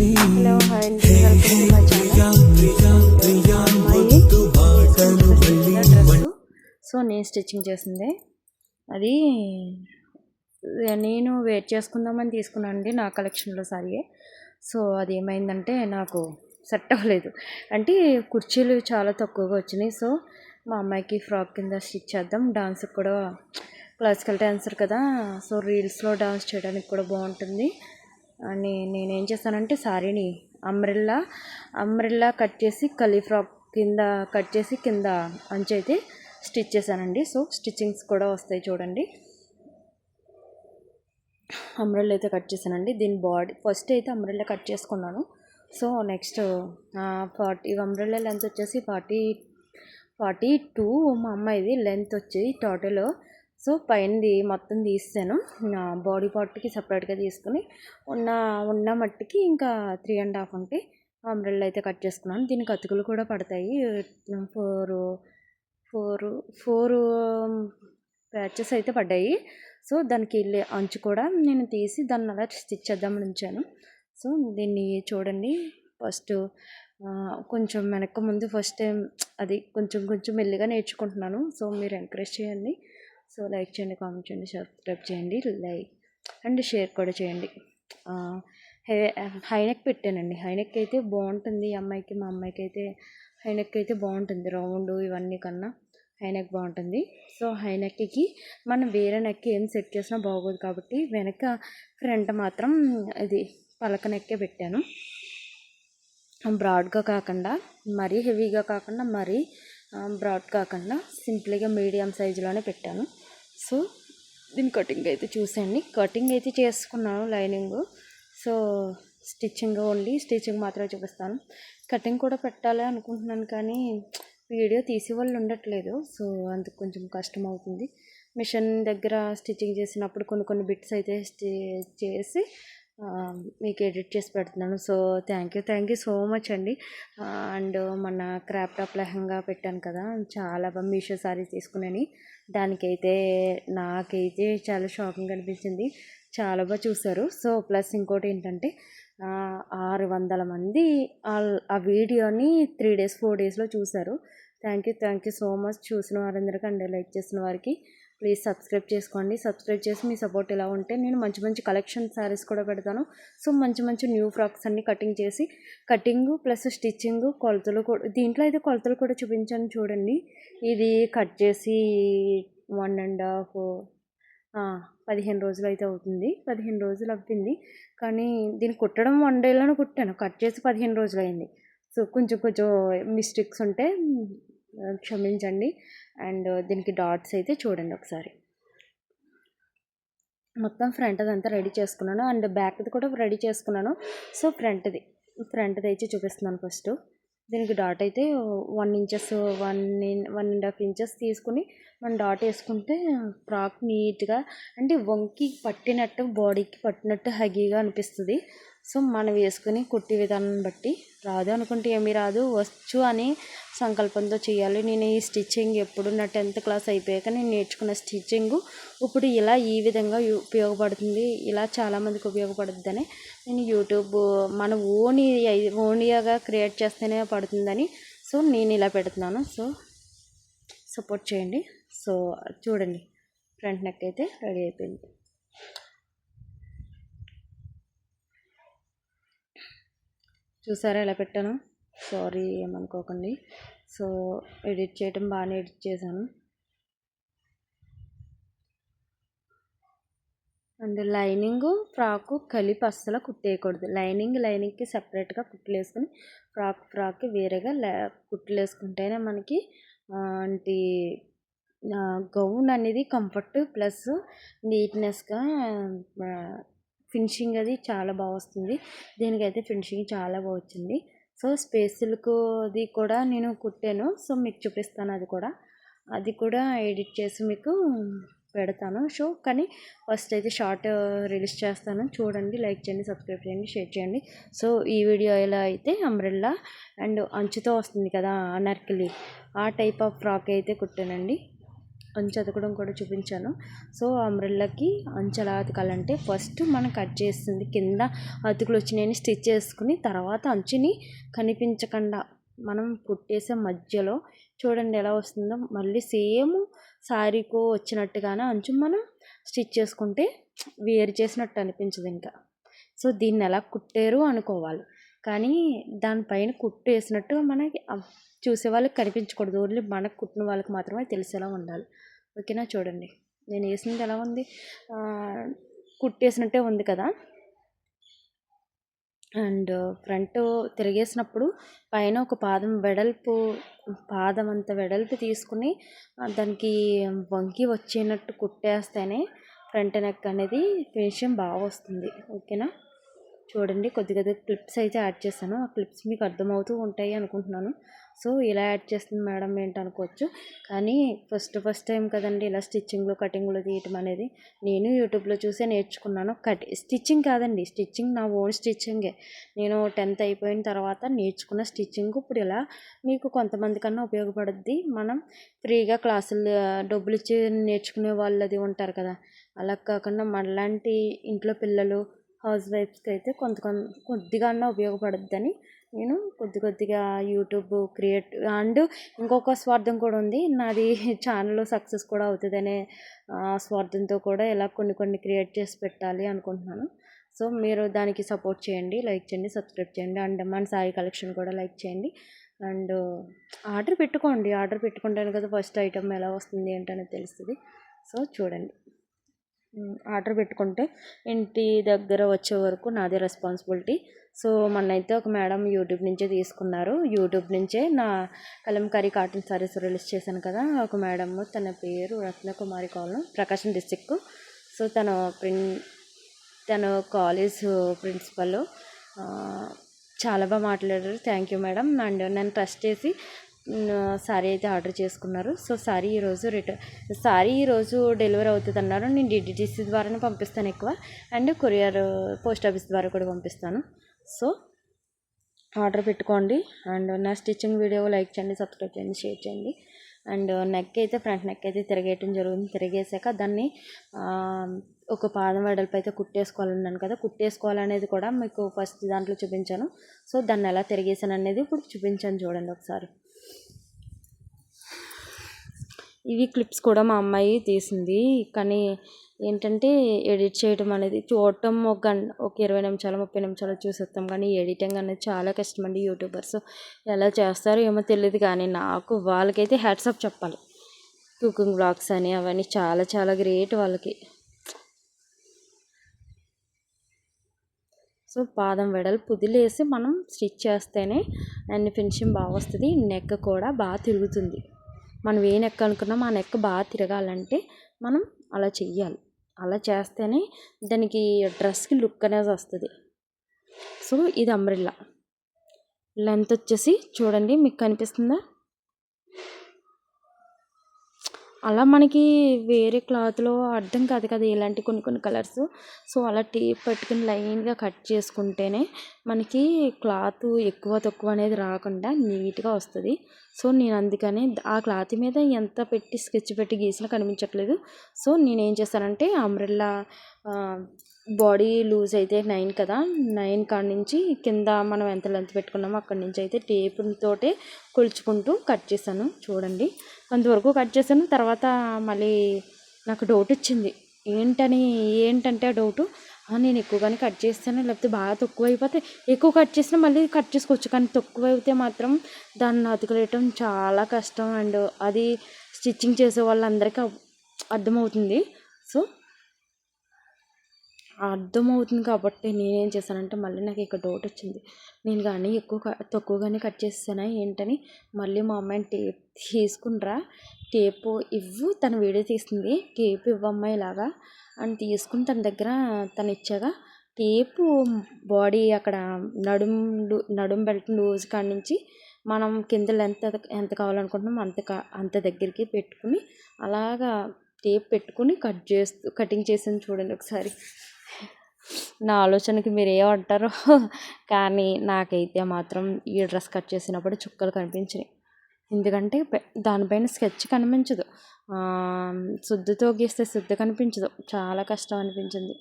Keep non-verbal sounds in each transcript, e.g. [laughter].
Hello hi అండి. Welcome to my channel. So నేను stitching చేసింది. అది నేను వెయిట్ చేసుకుందామని తీసుకున్నాను అండి నా కలెక్షన్లో సారీ సో అది ఏమైందంటే నాకు సెట్ అవ్వలేదు. అంటే కుర్చీలు చాలా తక్కువగా వచ్చినాయి. సో మా అమ్మాయికి ఫ్రాక్ కింద స్టిచ్ చేద్దాం. డాన్స్కి కూడా క్లాసికల్ డాన్సర్ కదా. సో రీల్స్లో డాన్స్ చేయడానికి కూడా బాగుంటుంది. అని నేనేం చేస్తానంటే శారీని అంబ్రెల్లా అంబ్రెల్లా కట్ చేసి కలీ ఫ్రాక్ కింద కట్ చేసి కింద అంచు అయితే స్టిచ్ చేశానండి. సో స్టిచ్చింగ్స్ కూడా వస్తాయి చూడండి. అంబ్రెల్లా అయితే కట్ చేశానండి. దీని బాడీ ఫస్ట్ అయితే అంబ్రెల్లా కట్ చేసుకున్నాను. So next forty umbrella length వచ్చేసి ఫార్టీ ఫార్టీ టూ మా అమ్మాయిది లెంత్ వచ్చి టోటల్ సో పైనది మొత్తం తీసాను బాడీ పార్ట్కి సపరేట్గా తీసుకుని ఉన్న ఉన్న మట్టికి ఇంకా త్రీ అండ్ హాఫ్ ఉంటే అంబ్రెల్లా అయితే కట్ చేసుకున్నాను. దీనికి అతుకులు కూడా పడతాయి. ఫోర్ ఫోర్ ఫోర్ ప్యాచెస్ అయితే పడ్డాయి. సో దానికి వెళ్ళే అంచు కూడా నేను తీసి దాన్ని అలా స్టిచ్ చేద్దామని ఉంచాను. సో దీన్ని చూడండి. ఫస్ట్ కొంచెం వెనక ముందు ఫస్ట్ టైం అది కొంచెం కొంచెం మెల్లిగా నేర్చుకుంటున్నాను. సో మీరు ఎంకరేజ్ చేయండి. సో లైక్ చేయండి కామెంట్ చేయండి సబ్స్క్రైబ్ చేయండి లైక్ అండ్ షేర్ కూడా చేయండి. హైనెక్ పెట్టానండి. హైనెక్ అయితే బాగుంటుంది ఈ అమ్మాయికి మా అమ్మాయికి అయితే హైనెక్ అయితే బాగుంటుంది. రౌండ్ ఇవన్నీ కన్నా హైనెక్ బాగుంటుంది. సో హైనెక్కి మనం వేరే నెక్ ఏం సెట్ చేసినా బాగోదు కాబట్టి వెనక ఫ్రంట్ మాత్రం ఇది పలక నెక్కే పెట్టాను. బ్రాడ్గా కాకుండా మరీ హెవీగా కాకుండా మరీ బ్రాడ్ కాకుండా సింపుల్గా మీడియం సైజులోనే పెట్టాను. సో దీని కటింగ్ అయితే చూసేయండి. కటింగ్ అయితే చేసుకున్నాను lining. So stitching only stitching మాత్రమే చూపిస్తాను. కటింగ్ కూడా పెట్టాలి అనుకుంటున్నాను కానీ వీడియో తీసే వాళ్ళు ఉండట్లేదు. సో అందుకు కొంచెం కష్టం అవుతుంది. మిషన్ దగ్గర స్టిచ్చింగ్ చేసినప్పుడు కొన్ని కొన్ని బిట్స్ అయితే స్టి చేసి మీకు ఎడిట్ చేసి పెడుతున్నాను. So thank you. Thank you so much అండి. అండ్ మన క్రాప్ టాప్ లెహంగా పెట్టాను కదా చాలా బాగా మీషో సారీస్ తీసుకున్నాను. దానికైతే నాకైతే చాలా షాకింగ్ అనిపించింది. చాలా బాగా చూసారు సో ప్లస్ ఇంకోటి ఏంటంటే ఆరు వందల మంది ఆ వీడియోని త్రీ డేస్ ఫోర్ డేస్లో చూశారు. Thank you. Thank you so much. చూసిన వారందరికీ అండ్ లైక్ చేసిన వారికి. ప్లీజ్ సబ్స్క్రైబ్ చేసుకోండి. సబ్స్క్రైబ్ చేసి మీ సపోర్ట్ ఇలా ఉంటే నేను మంచి మంచి కలెక్షన్ శారీస్ కూడా పెడతాను. సో మంచి మంచి న్యూ ఫ్రాక్స్ అన్ని కటింగ్ చేసి కటింగ్ ప్లస్ స్టిచ్చింగ్ కొలతలు కూడా దీంట్లో అయితే కొలతలు కూడా చూపించాను చూడండి. ఇది కట్ చేసి వన్ అండ్ హాఫ్ పదిహేను రోజులు అయితే అవుతుంది. పదిహేను రోజులు అవుతుంది. కానీ దీన్ని కుట్టడం వన్ డేలోనే కుట్టాను. కట్ చేసి పదిహేను రోజులు అయింది. సో కొంచెం కొంచెం మిస్టేక్స్ ఉంటే క్షమించండి. అండ్ దీనికి డాట్స్ అయితే చూడండి ఒకసారి. మొత్తం ఫ్రంట్ అదంతా రెడీ చేసుకున్నాను. అండ్ బ్యాక్ది కూడా రెడీ చేసుకున్నాను. సో ఫ్రంట్ది ఫ్రంట్ది అయితే చూపిస్తున్నాను ఫస్ట్. దీనికి డాట్ అయితే one inches one one and half inches తీసుకుని మనం డాట్ వేసుకుంటే ఫ్రాక్ నీట్గా అంటే వంకి పట్టినట్టు బాడీకి పట్టినట్టు హగీగా అనిపిస్తుంది. సో మనం వేసుకుని కుట్టి విధానం బట్టి రాదు. అనుకుంటే ఏమీ రాదు. వచ్చు అని సంకల్పంతో చేయాలి. నేను ఈ స్టిచ్చింగ్ ఎప్పుడు నా టెన్త్ క్లాస్ అయిపోయాక నేను నేర్చుకున్న స్టిచ్చింగ్ ఇప్పుడు ఇలా ఈ విధంగా ఉపయోగపడుతుంది. ఇలా చాలామందికి ఉపయోగపడుతుందని నేను యూట్యూబ్ మన ఓన్ ఓనియాగా క్రియేట్ చేస్తేనే పడుతుందని సో నేను ఇలా పెడుతున్నాను. సో సపోర్ట్ చేయండి. సో చూడండి. ఫ్రంట్ నెక్ అయితే రెడీ అయిపోయింది. చూసారా ఎలా పెట్టాను? సారీ ఏమనుకోకండి. సో ఎడిట్ చేయటం బాగానే ఎడిట్ చేశాను. అండ్ లైనింగ్ ఫ్రాకు కలిపి అస్సలు కుట్టేయకూడదు. లైనింగ్ లైనింగ్కి సపరేట్గా కుట్లు వేసుకుని ఫ్రాక్ ఫ్రాక్కి వేరేగా కుట్లు వేసుకుంటేనే మనకి అంటే గౌన్ అనేది కంఫర్ట్ ప్లస్ నీట్నెస్గా ఫినిషింగ్ అది చాలా బాగా వస్తుంది. దీనికైతే ఫినిషింగ్ చాలా బాగా వచ్చింది. సో స్పేసులకు అది కూడా నేను కుట్టాను. సో మీకు చూపిస్తాను అది కూడా. అది కూడా ఎడిట్ చేసి మీకు పెడతాను. సో కానీ ఫస్ట్ అయితే షార్ట్ రిలీజ్ చేస్తాను. చూడండి లైక్ చేయండి సబ్స్క్రైబ్ చేయండి షేర్ చేయండి. సో ఈ వీడియో ఎలా అయితే అంబ్రెల్లా అండ్ అంచుతో వస్తుంది కదా అనర్కిలి ఆ టైప్ ఆఫ్ ఫ్రాక్ అయితే కుట్టానండి. అంచు అతకడం కూడా చూపించాను. సో అంబ్రెల్లాకి అంచు ఎలా అతకాలంటే ఫస్ట్ మనం కట్ చేస్తుంది. కింద అతుకులు వచ్చినాయని స్టిచ్ చేసుకుని తర్వాత అంచుని కనిపించకుండా మనం కుట్టేసే మధ్యలో చూడండి ఎలా వస్తుందో. మళ్ళీ సేమ్ శారీకో వచ్చినట్టుగానే అంచు మనం స్టిచ్ చేసుకుంటే వేరు చేసినట్టు అనిపించదు ఇంకా. సో దీన్ని ఎలా కుట్టారు అనుకోవాలి. కానీ దానిపైన కుట్టు వేసినట్టు మనకి చూసే వాళ్ళకి కనిపించకూడదు. ఓన్లీ మనకు కుట్టిన వాళ్ళకి మాత్రమే తెలిసేలా ఉండాలి. ఓకేనా? చూడండి. నేను వేసినది ఎలా ఉంది? కుట్టేసినట్టే ఉంది కదా? అండ్ ఫ్రంట్ తిరిగేసినప్పుడు పైన ఒక పాదం వెడల్పు పాదం అంత వెడల్పు తీసుకుని దానికి వంకి వచ్చేనట్టు కుట్టేస్తేనే ఫ్రంట్ నెక్ అనేది ఫినిషింగ్ బాగా వస్తుంది. ఓకేనా? చూడండి కొద్ది కొద్ది క్లిప్స్ అయితే యాడ్ చేస్తాను ఆ క్లిప్స్ మీకు అర్థమవుతూ ఉంటాయి అనుకుంటున్నాను. సో ఇలా యాడ్ చేస్తుంది మేడం ఏంటి అనుకోవచ్చు కానీ ఫస్ట్ ఫస్ట్ టైం కదండి ఇలా స్టిచ్చింగ్లో కటింగ్లో తీయటం అనేది. నేను యూట్యూబ్లో చూసే నేర్చుకున్నాను. కట్ స్టిచ్చింగ్ కాదండి. స్టిచ్చింగ్ నా ఓన్ స్టిచ్చింగే. నేను టెన్త్ అయిపోయిన తర్వాత నేర్చుకున్న స్టిచ్చింగ్ ఇప్పుడు ఇలా మీకు కొంతమంది కన్నా ఉపయోగపడుద్ది. మనం ఫ్రీగా క్లాసులు డబ్బులు ఇచ్చి నేర్చుకునే వాళ్ళది ఉంటారు కదా. అలా కాకుండా మనలాంటి ఇంట్లో పిల్లలు హౌస్ వైఫ్స్కి అయితే కొంత కొద్దిగా అన్నా ఉపయోగపడుద్దని నేను కొద్ది కొద్దిగా యూట్యూబ్ క్రియేట్ అండ్ ఇంకొక స్వార్థం కూడా ఉంది. నాది [laughs] ఛానల్ సక్సెస్ కూడా అవుతుందనే స్వార్థంతో కూడా ఇలా కొన్ని కొన్ని క్రియేట్ చేసి పెట్టాలి అనుకుంటున్నాను. సో మీరు దానికి సపోర్ట్ చేయండి లైక్ చేయండి సబ్స్క్రైబ్ చేయండి అండ్ మన సాయి కలెక్షన్ కూడా లైక్ చేయండి. అండ్ ఆర్డర్ పెట్టుకోండి ఆర్డర్ పెట్టుకుంటాను కదా ఫస్ట్ ఐటమ్ ఎలా వస్తుంది ఏంటనేది తెలుస్తుంది. సో చూడండి. ఆర్డర్ పెట్టుకుంటే ఇంటి దగ్గర వచ్చే వరకు నాదే రెస్పాన్సిబిలిటీ. సో మొన్నైతే ఒక మేడం యూట్యూబ్ నుంచే తీసుకున్నారు. యూట్యూబ్ నుంచే నా కలంకారీ కాటన్ సారీస్ రిలీజ్ చేశాను కదా ఒక మేడం తన పేరు రత్నకుమారి కాలం ప్రకాశం డిస్టిక్ సో తన ప్రిన్ తన కాలేజ్ ప్రిన్సిపల్. చాలా బాగా మాట్లాడారు. Thank you madam. అండ్ నన్ను ట్రస్ట్ చేసి శారీ అయితే ఆర్డర్ చేసుకున్నారు. సో శారీ ఈరోజు రిటర్న్ శారీ ఈరోజు డెలివరీ అవుతుంది అన్నారు నేను డిడిటీసీ ద్వారానే పంపిస్తాను ఎక్కువ. అండ్ కొరియర్ పోస్ట్ ఆఫీస్ ద్వారా కూడా పంపిస్తాను. సో ఆర్డర్ పెట్టుకోండి. అండ్ నా స్టిచ్చింగ్ వీడియో లైక్ చేయండి సబ్స్క్రైబ్ చేయండి షేర్ చేయండి. అండ్ నెక్ అయితే ఫ్రంట్ నెక్ అయితే తిరగేయటం జరుగుతుంది. తిరిగేసాక దాన్ని ఒక పాదం వెడల్పు అయితే కుట్టేసుకోవాలన్నాను కదా. కుట్టేసుకోవాలనేది కూడా మీకు ఫస్ట్ దాంట్లో చూపించాను. సో దాన్ని ఎలా తిరిగేసాను అనేది ఇప్పుడు చూపించాను చూడండి ఒకసారి. ఇవి క్లిప్స్ కూడా మా అమ్మాయి తీసింది. కానీ ఏంటంటే ఎడిట్ చేయడం అనేది చూడటం ఒక గంట ఒక ఇరవై నిమిషాలు ముప్పై నిమిషాలు చూసేస్తాం. కానీ ఎడిటింగ్ అనేది చాలా కష్టం అండి యూట్యూబర్స్. ఎలా చేస్తారో ఏమో తెలియదు కానీ నాకు వాళ్ళకైతే హ్యాట్సప్ చెప్పాలి. కుకింగ్ బ్లాగ్స్ అని అవన్నీ చాలా చాలా గ్రేట్ వాళ్ళకి. సో పాదం వెడల్పు పుదిలేసి మనం స్టిచ్ చేస్తేనే అండ్ ఫినిషింగ్ బాగా వస్తుంది. నెక్ కూడా బాగా తిరుగుతుంది. మనం ఏ నెక్ అనుకున్నా ఆ నెక్ బాగా తిరగాలంటే మనం అలా చెయ్యాలి. అలా చేస్తేనే దానికి డ్రెస్కి లుక్ అనేది వస్తుంది. సో ఇది అంబ్రిల్లా. లెంత్ వచ్చేసి చూడండి మీకు కనిపిస్తుందా? అలా మనకి వేరే క్లాత్లో అర్థం కాదు కదా ఇలాంటి కొన్ని కొన్ని కలర్స్. సో అలా టేప్ పట్టుకుని లైన్గా కట్ చేసుకుంటేనే మనకి క్లాత్ ఎక్కువ తక్కువ అనేది రాకుండా నీట్గా వస్తుంది. సో నేను అందుకని ఆ క్లాత్ మీద ఎంత పెట్టి స్కెచ్ పెట్టి గీసినా కనిపించట్లేదు. సో నేను ఏం చేస్తానంటే అంబ్రెల్లా బాడీ లూజ్ అయితే నైన్ కదా నైన్ కాడ నుంచి కింద మనం ఎంత లెంత్ పెట్టుకున్నామో అక్కడి నుంచి అయితే టేపుతోటే కొలుచుకుంటూ కట్ చేశాను చూడండి. కొంతవరకు కట్ చేశాను. తర్వాత మళ్ళీ నాకు డౌట్ వచ్చింది. ఏంటని ఏంటంటే ఆ డౌటు నేను ఎక్కువగానే కట్ చేస్తాను. లేకపోతే బాగా తక్కువ అయిపోతే ఎక్కువ కట్ చేసినా మళ్ళీ కట్ చేసుకోవచ్చు. కానీ తక్కువ అయితే మాత్రం దాన్ని అతుకులేయటం చాలా కష్టం. అండ్ అది స్టిచ్చింగ్ చేసే వాళ్ళందరికీ అర్థమవుతుంది. సో అర్థమవుతుంది కాబట్టి నేనేం చేశానంటే మళ్ళీ నాకు ఇక్కడ డౌట్ వచ్చింది. నేను కానీ ఎక్కువ తక్కువగానే కట్ చేసానా ఏంటని మళ్ళీ మా అమ్మాయిని టేప్ తీసుకునిరా టేపు ఇవ్వు తను వీడియో తీస్తుంది. టేప్ ఇవ్వమ్మాయి ఇలాగా. అని తీసుకుని తన దగ్గర తను ఇచ్చాగా. టేపు బాడీ అక్కడ నడుం నడుం బెల్ట్ లూజ్ కాడి నుంచి మనం కింద లెంత్ ఎంత కావాలనుకుంటున్నాం అంత అంత దగ్గరికి పెట్టుకుని అలాగా టేప్ పెట్టుకుని కట్ చేస్తూ కటింగ్ చేసాను చూడండి ఒకసారి. నా ఆలోచనకి మీరు ఏమంటారో కానీ నాకైతే మాత్రం ఈ డ్రెస్ కట్ చేసినప్పుడు చుక్కలు కనిపించినాయి. ఎందుకంటే దానిపైన స్కెచ్ కనిపించదు. శుద్ధితో గీస్తే శుద్ధి కనిపించదు. చాలా కష్టం అనిపించింది.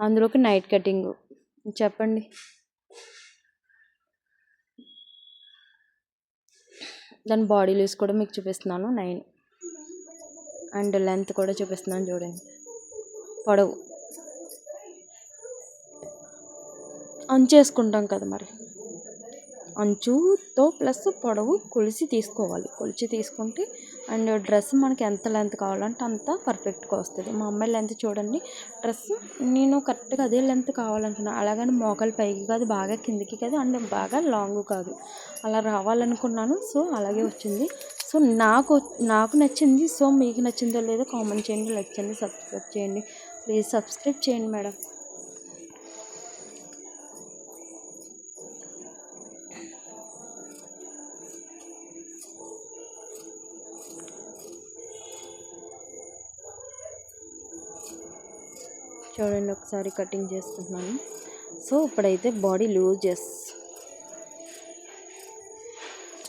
అందులోకి నైట్ కటింగ్. చెప్పండి. దాని బాడీ లూస్ కూడా మీకు చూపిస్తున్నాను. నైన్. అండ్ లెంత్ కూడా చూపిస్తున్నాను చూడండి. పొడవు. అంచేసుకుంటాం కదా మరి. అంచుతో ప్లస్ పొడవు కొలిసి తీసుకోవాలి. కొలిచి తీసుకుంటే అండ్ డ్రెస్ మనకి ఎంత లెంత్ కావాలంటే అంత పర్ఫెక్ట్గా వస్తుంది. మా అమ్మాయి లెంత్ చూడండి. డ్రెస్ నేను కరెక్ట్గా అదే లెంత్ కావాలనుకున్నాను అలాగని మోకాలు పైకి కాదు బాగా కిందికి కాదు అండ్ బాగా లాంగ్ కాదు. అలా రావాలనుకున్నాను. సో అలాగే వచ్చింది. సో నాకు నాకు నచ్చింది. సో మీకు నచ్చిందో లేదో కామెంట్ చేయండి లైక్ చేయండి సబ్స్క్రైబ్ చేయండి. ప్లీజ్ సబ్స్క్రైబ్ చేయండి మేడం. చూడండి ఒకసారి కటింగ్ చేసుకుంటున్నాను సో ఇప్పుడైతే బాడీ లూజెస్.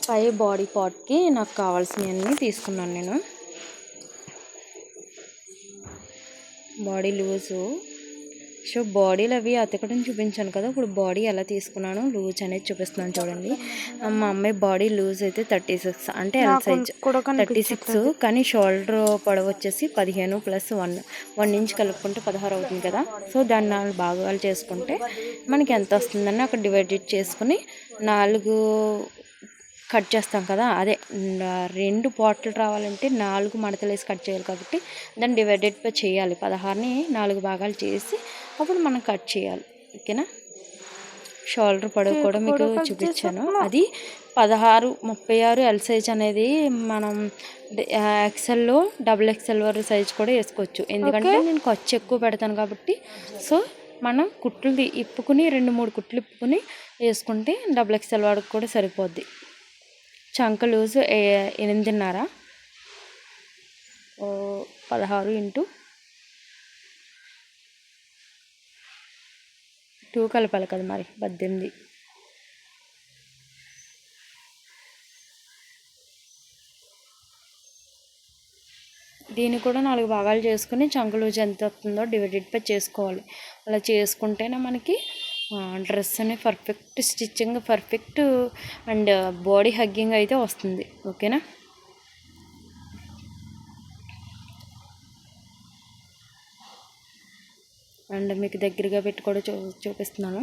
పై బాడీ పార్ట్కి నాకు కావాల్సినవన్నీ తీసుకున్నాను నేను. Body loose. సో బాడీలు అవి అతకడం చూపించాను కదా ఇప్పుడు బాడీ ఎలా తీసుకున్నాను లూజ్ అనేది చూపిస్తున్నాను చూడండి. మా అమ్మాయి బాడీ లూజ్ అయితే థర్టీ సిక్స్ అంటే ఎల్ సైజ్ థర్టీ సిక్స్ కానీ షోల్డర్ పొడవు వచ్చేసి పదిహేను ప్లస్ వన్ వన్ ఇంచ్ కలుపుకుంటే పదహారు అవుతుంది కదా. సో దాన్ని నాలుగు భాగాలు చేసుకుంటే మనకి ఎంత వస్తుందని అక్కడ డివైడ్ చేసుకుని నాలుగు కట్ చేస్తాం కదా అదే రెండు పాటలు రావాలంటే నాలుగు మడతలు వేసి కట్ చేయాలి కాబట్టి దాన్ని డివైడెడ్ చేయాలి. పదహారుని నాలుగు భాగాలు చేసి అప్పుడు మనం కట్ చేయాలి. ఓకేనా? షోల్డర్ పొడవు కూడా మీకు చూపించాను. అది పదహారు ముప్పై ఆరు ఎల్ సైజ్ అనేది మనం ఎక్సెల్లో డబుల్ ఎక్సెల్ వరకు సైజ్ కూడా వేసుకోవచ్చు. ఎందుకంటే నేను ఖర్చు ఎక్కువ పెడతాను కాబట్టి. సో మనం కుట్లు ఇప్పుకుని రెండు మూడు కుట్లు ఇప్పుకుని వేసుకుంటే డబుల్ ఎక్సెల్ వరకు కూడా సరిపోద్ది. చంక లూజు ఎనిమిదిన్నర. ఓ పదహారు ఇంటూ టూ కలపాలి కదా మరి పద్దెనిమిది. దీన్ని కూడా నాలుగు భాగాలు చేసుకుని చంకులు ఎంత వస్తుందో డివైడెడ్ పై చేసుకోవాలి. అలా చేసుకుంటేనే మనకి డ్రెస్ అనేది perfect stitching perfect and body hugging అయితే వస్తుంది. ఓకేనా అండ్ మీకు దగ్గరగా పెట్టి కూడా చూ చూపిస్తున్నాను.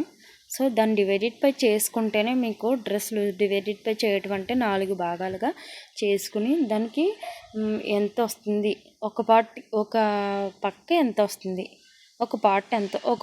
సో దాన్ని డివైడెడ్ పై చేసుకుంటేనే మీకు డ్రెస్లు డివైడెడ్ పై చేయటం అంటే నాలుగు భాగాలుగా చేసుకుని దానికి ఎంత వస్తుంది? ఒక పార్ట్ ఒక పక్క ఎంత వస్తుంది? ఒక పార్ట్ ఎంత? ఒక